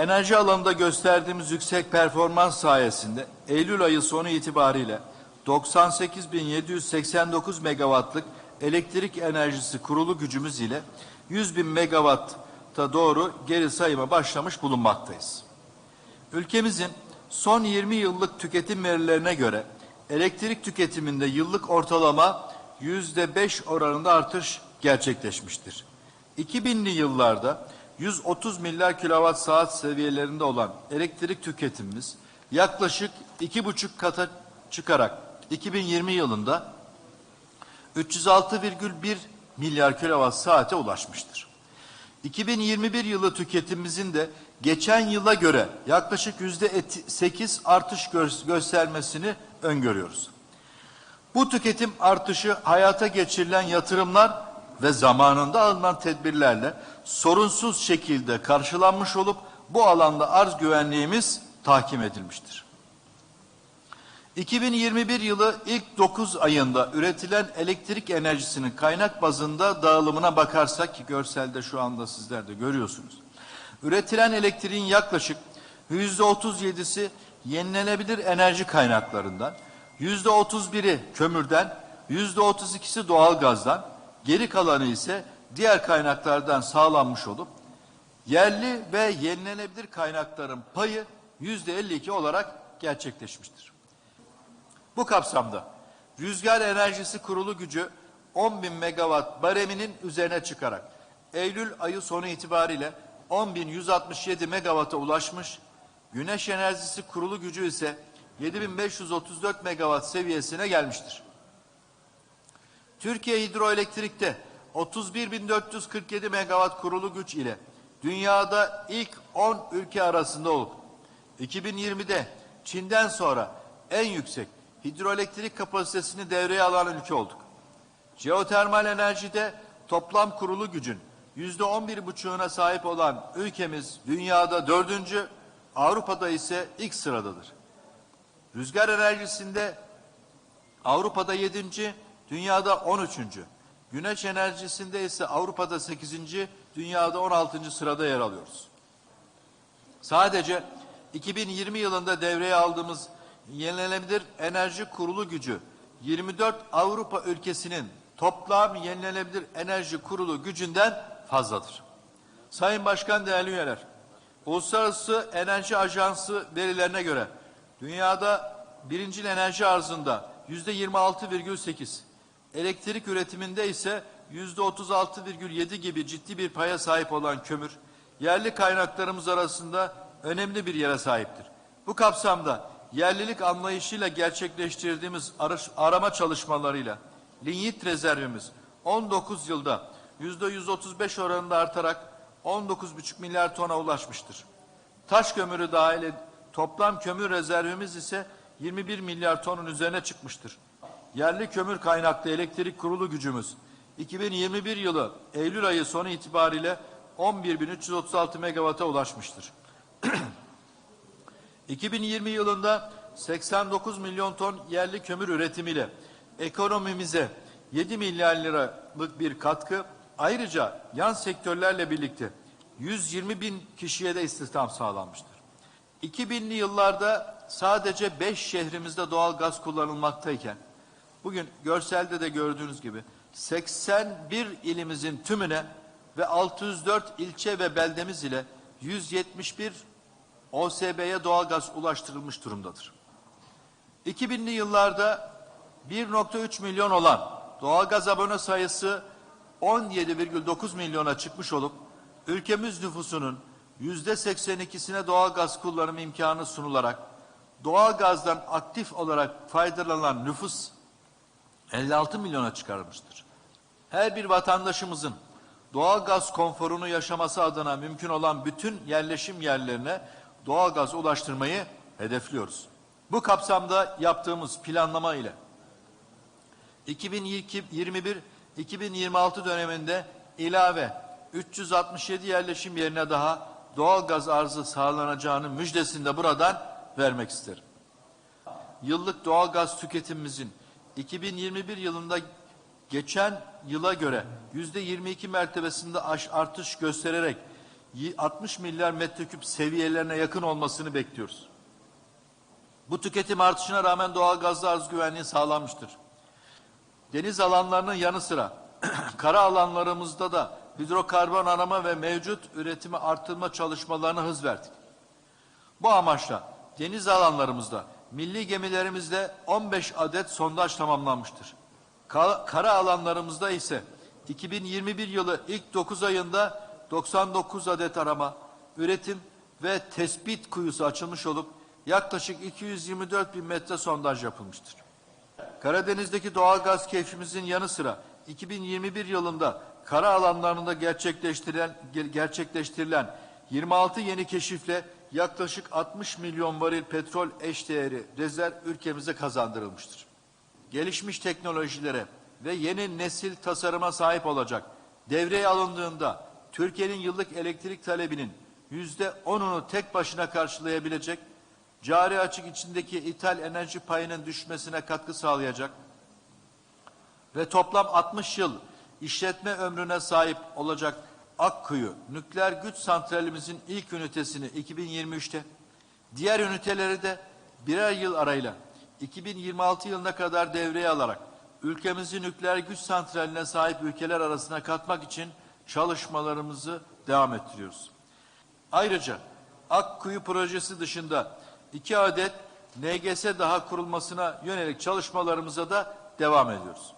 Enerji alanında gösterdiğimiz yüksek performans sayesinde Eylül ayı sonu itibariyle 98.789 megawattlık elektrik enerjisi kurulu gücümüz ile 100 bin megawatta doğru geri sayıma başlamış bulunmaktayız. Ülkemizin son 20 yıllık tüketim verilerine göre elektrik tüketiminde yıllık ortalama yüzde beş oranında artış gerçekleşmiştir. 2000'li yıllarda 130 milyar kilowatt saat seviyelerinde olan elektrik tüketimimiz yaklaşık iki buçuk kata çıkarak 2020 yılında 306,1 milyar kilowatt saate ulaşmıştır. 2021 yılı tüketimimizin de geçen yıla göre yaklaşık yüzde 8 artış gö- göstermesini öngörüyoruz. Bu tüketim artışı hayata geçirilen yatırımlar ve zamanında alınan tedbirlerle sorunsuz şekilde karşılanmış olup bu alanda arz güvenliğimiz tahkim edilmiştir. 2021 yılı ilk 9 ayında üretilen elektrik enerjisinin kaynak bazında dağılımına bakarsak ki görselde şu anda sizler de görüyorsunuz. Üretilen elektriğin yaklaşık %37'si yenilenebilir enerji kaynaklarından, %31'i kömürden, %32'si doğalgazdan, geri kalanı ise diğer kaynaklardan sağlanmış olup yerli ve yenilenebilir kaynakların payı %52 olarak gerçekleşmiştir. Bu kapsamda rüzgar enerjisi kurulu gücü 10 bin megawatt bareminin üzerine çıkarak Eylül ayı sonu itibariyle 10.167 megawatt'a ulaşmış, güneş enerjisi kurulu gücü ise 7534 megawatt seviyesine gelmiştir. Türkiye Hidroelektrik'te 31.447 megawatt kurulu güç ile dünyada ilk 10 ülke arasında olup 2020'de Çin'den sonra en yüksek hidroelektrik kapasitesini devreye alan ülke olduk. Jeotermal enerjide toplam kurulu gücün yüzde on bir buçuğuna sahip olan ülkemiz dünyada dördüncü, Avrupa'da ise ilk sıradadır. Rüzgar enerjisinde Avrupa'da yedinci, dünyada on üçüncü. Güneş enerjisinde ise Avrupa'da sekizinci, dünyada on altıncı sırada yer alıyoruz. Sadece 2020 yılında devreye aldığımız yenilenebilir enerji kurulu gücü 24 Avrupa ülkesinin toplam yenilenebilir enerji kurulu gücünden fazladır. Sayın Başkan değerli üyeler, Uluslararası Enerji Ajansı verilerine göre dünyada birincil enerji arzında yüzde 26,8, elektrik üretiminde ise yüzde 36,7 gibi ciddi bir paya sahip olan kömür, yerli kaynaklarımız arasında önemli bir yere sahiptir. Bu kapsamda yerlilik anlayışıyla gerçekleştirdiğimiz arama çalışmalarıyla linyit rezervimiz 19 yılda yüzde 135 oranında artarak 19,5 milyar tona ulaşmıştır. Taş kömürü dahil toplam kömür rezervimiz ise 21 milyar tonun üzerine çıkmıştır. Yerli kömür kaynaklı elektrik kurulu gücümüz 2021 yılı Eylül ayı sonu itibariyle 11.336 megawata ulaşmıştır. 2020 yılında 89 milyon ton yerli kömür üretimiyle ekonomimize 7 milyar liralık bir katkı ayrıca yan sektörlerle birlikte 120 bin kişiye de istihdam sağlanmıştır. 2000'li yıllarda sadece 5 şehrimizde doğal gaz kullanılmaktayken bugün görselde de gördüğünüz gibi 81 ilimizin tümüne ve 604 ilçe ve beldemiz ile 171 OSB'ye doğalgaz ulaştırılmış durumdadır. 2000'li yıllarda 1.3 milyon olan doğalgaz abone sayısı 17,9 milyona çıkmış olup ülkemiz nüfusunun yüzde 82'sine doğalgaz kullanım imkanı sunularak doğalgazdan aktif olarak faydalanan nüfus 56 milyona çıkarılmıştır. Her bir vatandaşımızın doğalgaz konforunu yaşaması adına mümkün olan bütün yerleşim yerlerine doğalgaz ulaştırmayı hedefliyoruz. Bu kapsamda yaptığımız planlama ile 2021-2026 döneminde ilave 367 yerleşim yerine daha doğalgaz arzı sağlanacağını müjdesini de buradan vermek isterim. Yıllık doğalgaz tüketimimizin 2021 yılında geçen yıla göre yüzde 22 mertebesinde artış göstererek y- 60 milyar metreküp seviyelerine yakın olmasını bekliyoruz. Bu tüketim artışına rağmen doğal gazlı arz güvenliği sağlanmıştır. Deniz alanlarının yanı sıra kara alanlarımızda da hidrokarbon arama ve mevcut üretimi artırma çalışmalarına hız verdik. Bu amaçla deniz alanlarımızda milli gemilerimizde 15 adet sondaj tamamlanmıştır. Ka- Kara alanlarımızda ise 2021 yılı ilk 9 ayında 99 adet arama, üretim ve tespit kuyusu açılmış olup yaklaşık 224 bin metre sondaj yapılmıştır. Karadeniz'deki doğal gaz keşfimizin yanı sıra 2021 yılında kara alanlarında gerçekleştirilen gerçekleştirilen 26 yeni keşifle yaklaşık 60 milyon varil petrol eşdeğeri rezerv ülkemize kazandırılmıştır. Gelişmiş teknolojilere ve yeni nesil tasarıma sahip olacak devreye alındığında Türkiye'nin yıllık elektrik talebinin yüzde onunu tek başına karşılayabilecek cari açık içindeki ithal enerji payının düşmesine katkı sağlayacak ve toplam 60 yıl işletme ömrüne sahip olacak Akkuyu nükleer güç santralimizin ilk ünitesini 2023'te, diğer üniteleri de birer yıl arayla 2026 yılına kadar devreye alarak ülkemizi nükleer güç santraline sahip ülkeler arasına katmak için çalışmalarımızı devam ettiriyoruz. Ayrıca Akkuyu projesi dışında iki adet NGS daha kurulmasına yönelik çalışmalarımıza da devam ediyoruz.